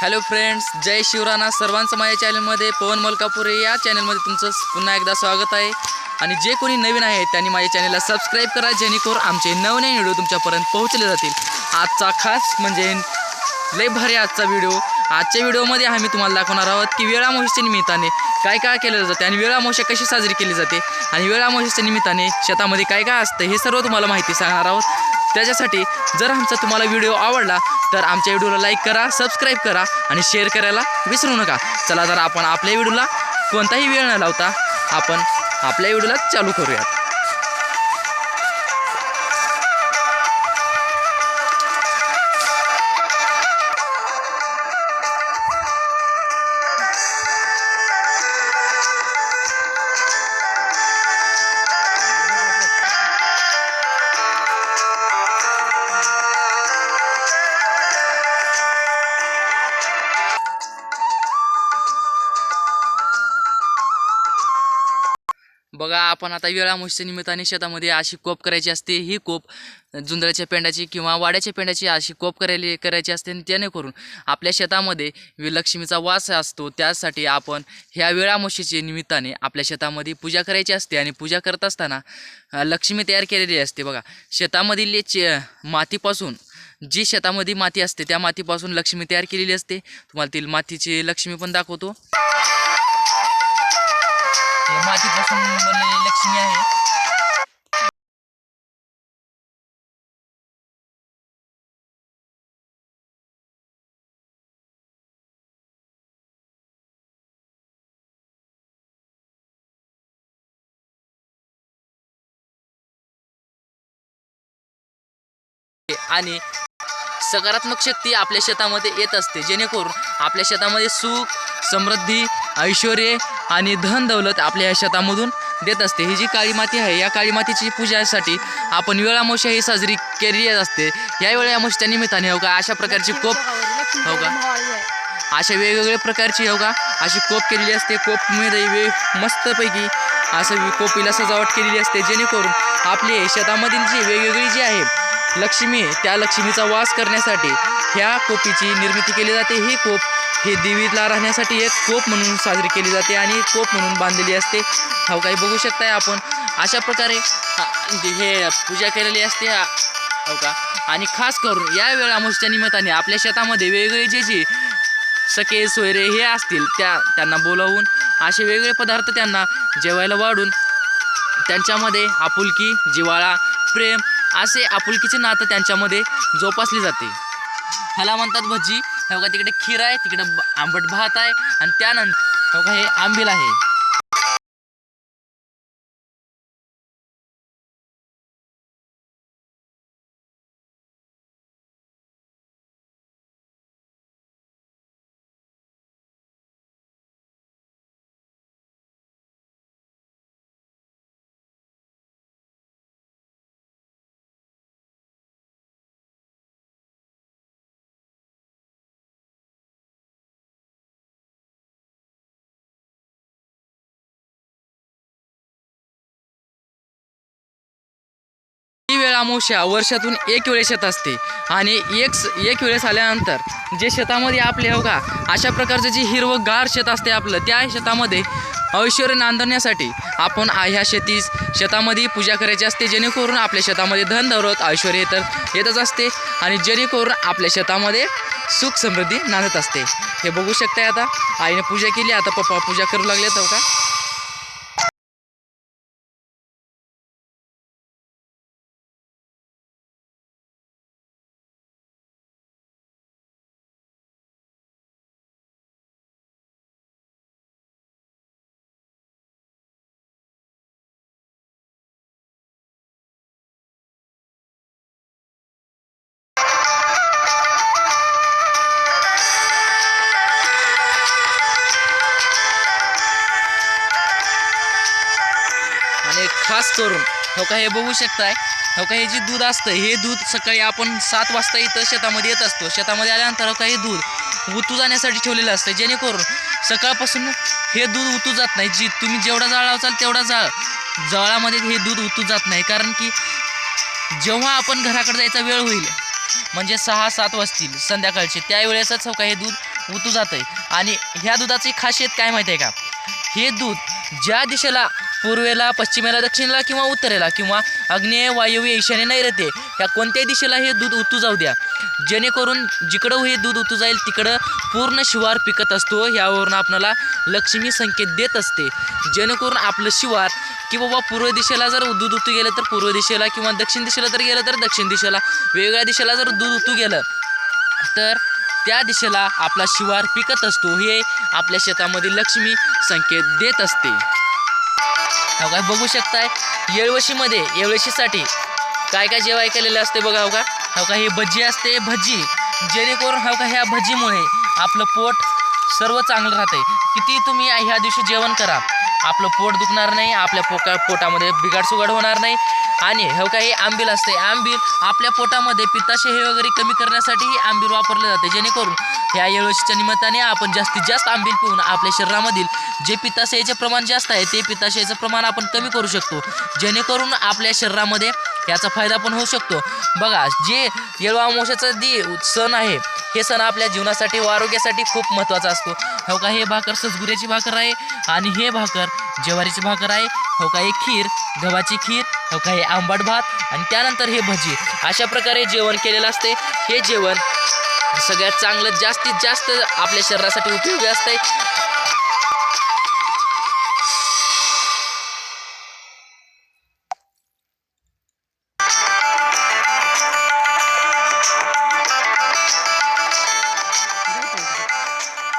Hello friends जय शिवराणा सर्वांचं माझ्या चॅनलमध्ये पवन मलकापुरे या चॅनलमध्ये तुमचं पुन्हा एकदा स्वागत आहे. आणि जे कोणी नवीन आहे त्यांनी माझ्या चॅनलला सबस्क्राईब करा जेणेकरून आमचे नवनवीन व्हिडिओ तुमच्यापर्यंत पोहोचले जातील. आजचा खास म्हणजे लय भारी आजचा व्हिडिओ आजच्या व्हिडिओमध्ये आम्ही तुम्हाला दाखवणार आहोत की वेळामोशीच्या निमित्ताने काय काय केलं जाते आणि वेळामोशा कशी साजरी केली जाते. आणि वेळामोशीच्या निमित्ताने शेतामध्ये काय काय असतं हे सर्व तुम्हाला माहिती सांगणार आहोत. त्याच्यासाठी जर आमचा तुम्हाला व्हिडिओ आवडला तर आमच्या व्हिडिओला लाईक करा सबस्क्राईब करा आणि शेअर करायला विसरू नका. चला तर आपण आपल्या व्हिडिओला कोणताही वेळ न लावता आपण आपल्या व्हिडिओला चालू करूयात. आपण आता वेळामुशीच्या निमित्ताने शेतामध्ये अशी कोप करायची असते ही कोप जुंदराच्या पेंडाची किंवा वाड्याच्या पेंडाची अशी कोप करायली करायची असते आणि जेणेकरून आपल्या शेतामध्ये लक्ष्मीचा वास असतो. त्यासाठी आपण ह्या वेळामुशीच्या निमित्ताने आपल्या शेतामध्ये पूजा करायची असते आणि पूजा करत असताना लक्ष्मी तयार केलेली असते. बघा शेतामधील चे मातीपासून जी शेतामध्ये माती असते त्या मातीपासून लक्ष्मी तयार केलेली असते. तुम्हाला ती मातीची लक्ष्मी पण दाखवतो. मातीपासून बनलेली लक्ष्मी आहे. आणि सकारात्मक शक्ती आपल्या शेतामध्ये येत असते. जेणेकरून आपल्या शेतामध्ये सुख समृद्धी ऐश्वर आणि धन दौलत आपल्या या शेतामधून देत असते. ही जी काळी माती आहे या काळी मातीची पूजासाठी आपण वेळामोशा ही साजरी केली असते. या वेळामोशच्या निमित्ताने हो का अशा प्रकारची कोप हो का? अशा वेगवेगळ्या प्रकारची हो का अशी कोप केलेली असते. कोपमध्ये वे मस्तपैकी असं कोपीला सजावट केलेली असते. जेणेकरून आपले शेतामधील जी वेगवेगळी जी आहे लक्ष्मी त्या लक्ष्मीचा वास करण्यासाठी ह्या कोपीची निर्मिती केली जाते. ही कोप हे देवीला राहण्यासाठी एक कोप म्हणून साजरी केली जाते आणि कोप म्हणून बांधलेली असते. हो काही बघू शकताय आपण. अशा प्रकारे म्हणजे हे पूजा केलेली असते हो. का? आणि खास करून या वेळामुशीच्या निमित्ताने आपल्या शेतामध्ये वेगवेगळे जे जे सके सोयरे हे असतील त्या त्यांना बोलावून असे वेगवेगळे पदार्थ त्यांना जेवायला वाढून त्यांच्यामध्ये आपुलकी जिव्हाळा प्रेम असे आपुलकीचे नातं त्यांच्यामध्ये जोपासले जाते. ह्याला म्हणतात भजी. हो का तिकडे खीर आहे तिकडे आंबट भात आहे आणि त्यानंतर हो का हे आंबील आहे. वेळ अमावस्या वर्षातून एक वेळेस येत असते. आणि एक एक वेळेस आल्यानंतर जे शेतामध्ये आपले हो का अशा प्रकारचं जे हिरवंगार शेत असते आपलं त्या शेतामध्ये ऐश्वर्य नांदण्यासाठी आपण ह्या शेतीस शेतामध्ये पूजा करायची असते. जेणेकरून आपल्या शेतामध्ये धन दौलत ऐश्वर तर येतच असते. आणि जेणेकरून आपल्या शेतामध्ये सुख समृद्धी नांदत असते. हे बघू शकताय आता. आईने पूजा केली आता पप्पा पूजा करू लागले हो का? खास करून. हो का हे बघू शकताय. हो का हे जे दूध असतं हे दूध सकाळी आपण सात वाजता इथं शेतामध्ये येत असतो. शेतामध्ये आल्यानंतर हो का हे दूध उतू जाण्यासाठी ठेवलेलं असतं. जेणेकरून सकाळपासून हे दूध उतू जात नाही. जी तुम्ही जेवढा जाळ लावचाल तेवढा जाळ जाळामध्ये हे दूध उतू जात नाही. कारण की जेव्हा आपण घराकडे जायचा वेळ होईल म्हणजे सहा सात वाजतील संध्याकाळचे त्यावेळेसच हो का हे दूध उतू जातं आहे आणि ह्या दुधाची खासियत काय माहिती आहे का? हे दूध ज्या दिशेला पूर्वेला पश्चिमेला दक्षिणेला किंवा उत्तरेला किंवा आग्नेय वायव्य ईशान्य नैऋत्य ह्या कोणत्याही दिशेला हे दूध उतू जाऊ द्या. जेणेकरून जिकडं हे दूध उतू जाईल तिकडं पूर्ण शिवार पिकत असतो. ह्यावरून आपल्याला लक्ष्मी संकेत देत असते. जेणेकरून आपलं शिवार की बाबा पूर्व दिशेला जर दूध उतू गेलं तर पूर्व दिशेला किंवा दक्षिण दिशेला जर गेलं तर दक्षिण दिशेला. वेगवेगळ्या दिशेला जर दूध उतू गेलं तर त्या दिशेला आपला शिवार पिकत असतो. हे आपल्या शेतामध्ये लक्ष्मी संकेत देत असते. हो काय बघू शकताय येळवशीमध्ये येळवशीसाठी काय काय जेवाय केलेलं असते बघा हो का? हो का ही भजी असते भजी. जेणेकरून हो का ह्या भजीमुळे आपलं पोट सर्व चांगलं राहते किती तुम्ही ह्या दिवशी जेवण करा आपलं पोट दुखणार नाही आपल्या पोका पोटामध्ये बिघाड सुघाड होणार नाही. आणि हो हे काय हे आंबील असते आंबील आपल्या पोटामध्ये पित्ताशय वगैरे कमी करण्यासाठी हे आंबील वापरले जाते. जेणेकरून ह्या येळशीच्या निमित्ताने आपण जास्तीत जास्त आंबील पिऊन आपल्या शरीरामधील जे पित्ताशयाचे प्रमाण जास्त आहे ते पित्ताशयाचं प्रमाण आपण कमी करू शकतो. जेणेकरून आपल्या शरीरामध्ये याचा फायदा पण होऊ शकतो. बघा जे येळवा अमावस्याचा जे सण आहे हे सण आपल्या जीवनासाठी व आरोग्यासाठी खूप महत्त्वाचा असतो. हो का हे भाकर सजगुऱ्याची भाकर आहे आणि हे भाकर ज्वारीची भाकर आहे. हो का हे खीर गव्हाची खीर हो का हे आंबट भात आणि त्यानंतर हे भजी. अशा प्रकारे जेवण केलेलं असते. हे जेवण सगळ्यात चांगलं जास्तीत जास्त आपल्या शरीरासाठी उपयोगी असते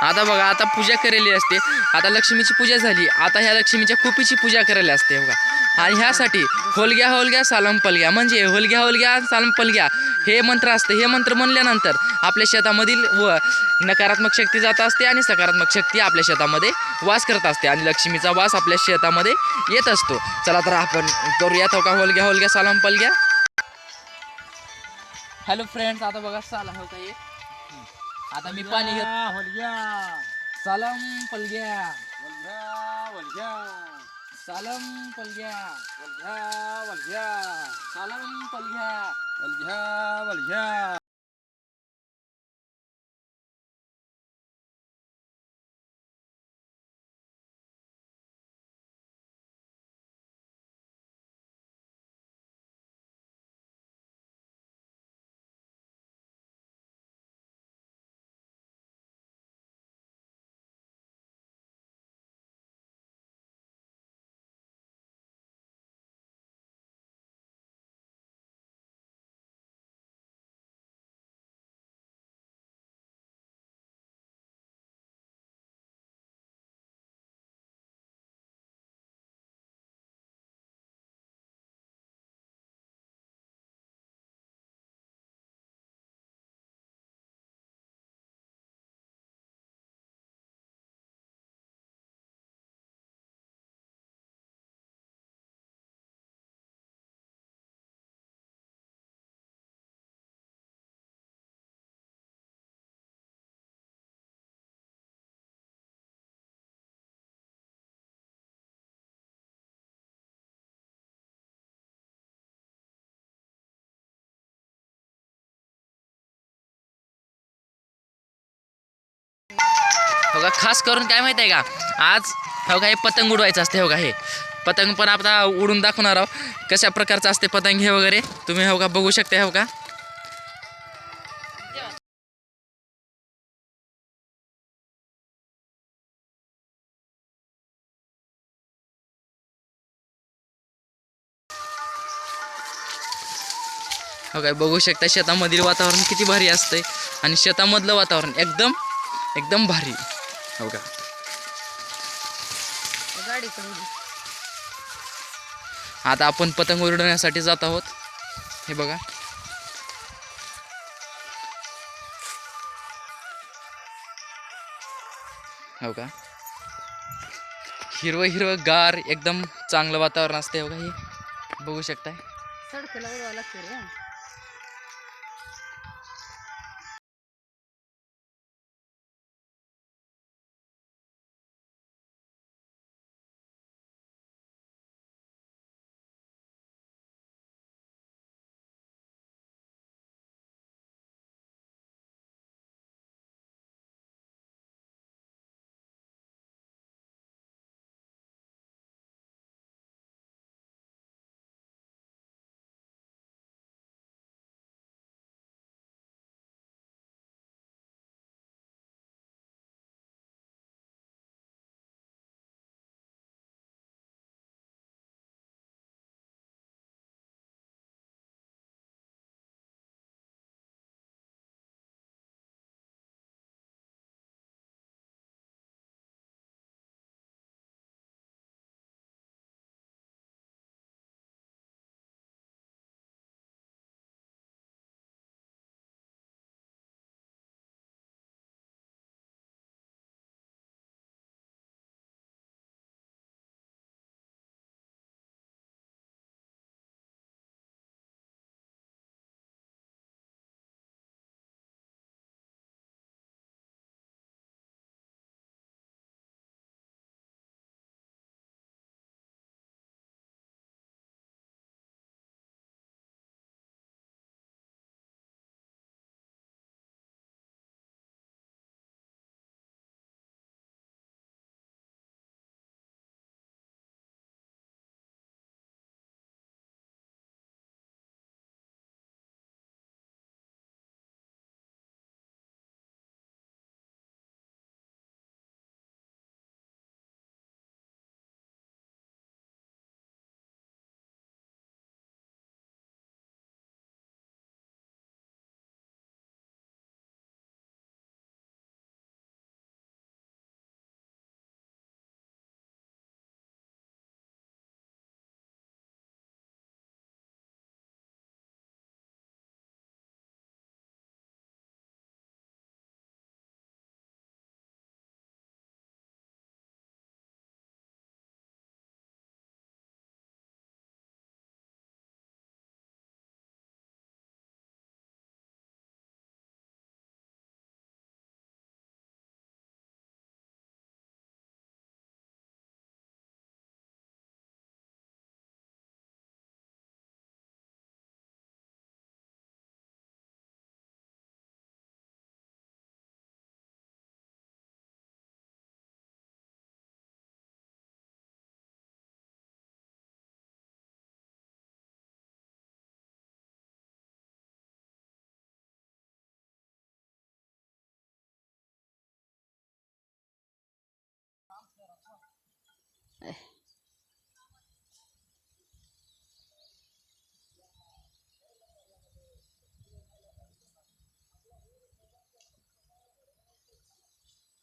आता बघा आता पूजा केलेली असते. आता लक्ष्मीची पूजा झाली. आता ह्या लक्ष्मीच्या कुपीची पूजा करायला असते बघा. आणि ह्यासाठी होलग्या होलग्या सालम पलग्या. म्हणजे होलग्या होलग्या सालम पलग्या. हे मंत्र असते. हे मंत्र म्हणल्यानंतर आपल्या शेतामधील व नकारात्मक शक्ती जात असते आणि सकारात्मक शक्ती आपल्या शेतामध्ये वास करत असते. आणि लक्ष्मीचा वास आपल्या शेतामध्ये येत असतो. चला तर आपण करूया थोका का होलग्या होलग्या सालम पलग्या? हॅलो फ्रेंड्स आता बघा साला हो का आता मी पाणी घेत. वलग्या सालम पलग्या. वलघ्या सालम पलग्या. वलघ्या सालम पलग्या. वलघ्या वलघ्या हो का खास करून काय माहिती आहे का? आज हो का हे पतंग उडवायचं असते हो का हे? पतंग पण आता उडून दाखवणार आहोत. कशा प्रकारचं असते पतंग हे वगैरे तुम्ही हो का बघू शकता हो का? हो काय बघू शकता शेतामधील वातावरण किती भारी असतंय. आणि शेतामधलं वातावरण एकदम एकदम भारी. हो का? आता आपण पतंग उडवण्यासाठी जात आहोत. हे बघा. हो का? हिरवं हिरवं गार एकदम चांगलं वातावरण असते हो का हे. बघू शकताय.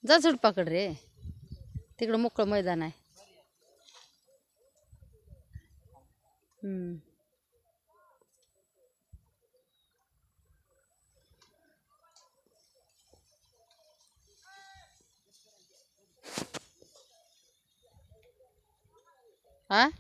जा चढ पकड रे. तिकडं मोकळं मैदान आहे. Huh?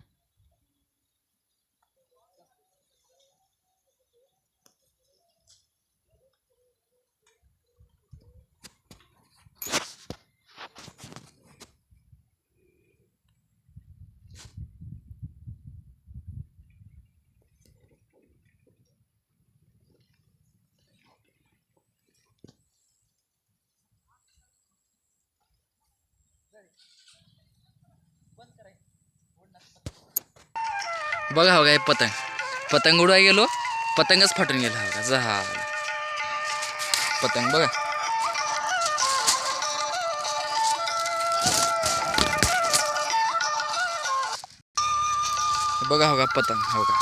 बघा हो काय पतंग. पतंग उडवाय गेलो पतंगच फाटून गेला हो का जहा पतंग बघा. बघा हो का पतंग हो का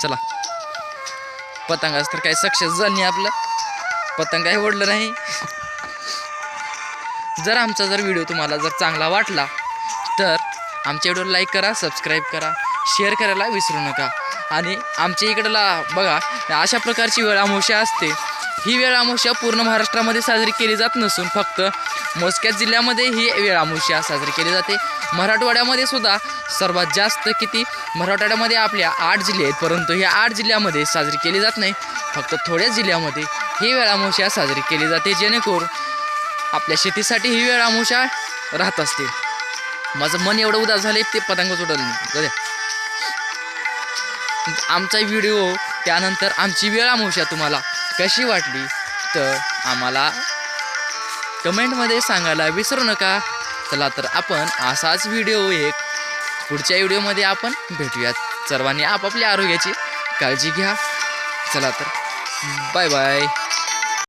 चला. पतंगाच तर काही सक्सेस झालं नाही आपलं. पतंग काही ओढलं नाही. जर आमचा जर व्हिडिओ तुम्हाला जर चांगला वाटला तर आमच्या व्हिडिओ लाईक करा सबस्क्राईब करा शेअर करायला विसरू नका. आणि आमच्या इकडला बघा अशा प्रकारची वेळ अमावस्या असते. ही वेळ अमावस्या पूर्ण महाराष्ट्रामध्ये साजरी केली जात नसून फक्त मोजक्याच जिल्ह्यामध्ये ही वेळ अमावस्या साजरी केली जाते. मराठवाड्यामध्ये सुद्धा सर्वात जास्त किती मराठवाड्यामध्ये आपल्या आठ जिल्हे आहेत परंतु ह्या आठ जिल्ह्यामध्ये साजरी केली जात नाही. फक्त थोड्याच जिल्ह्यामध्ये ही वेळामोशा साजरी केली जाते जेणेकरून आपल्या शेतीसाठी ही वेळामोशा राहत असते. माझं मन एवढं उदास झाले ते पतंग उडवलं आमचा व्हिडिओ त्यानंतर आमची वेळामोशा तुम्हाला कशी वाटली तर आम्हाला कमेंटमध्ये सांगायला विसरू नका. चला तर आपण असाच व्हिडिओ एक पुढच्या व्हिडिओमध्ये आपण भेटूयात. सर्वांनी आपापल्या आरोग्याची काळजी घ्या. चला तर. Bye bye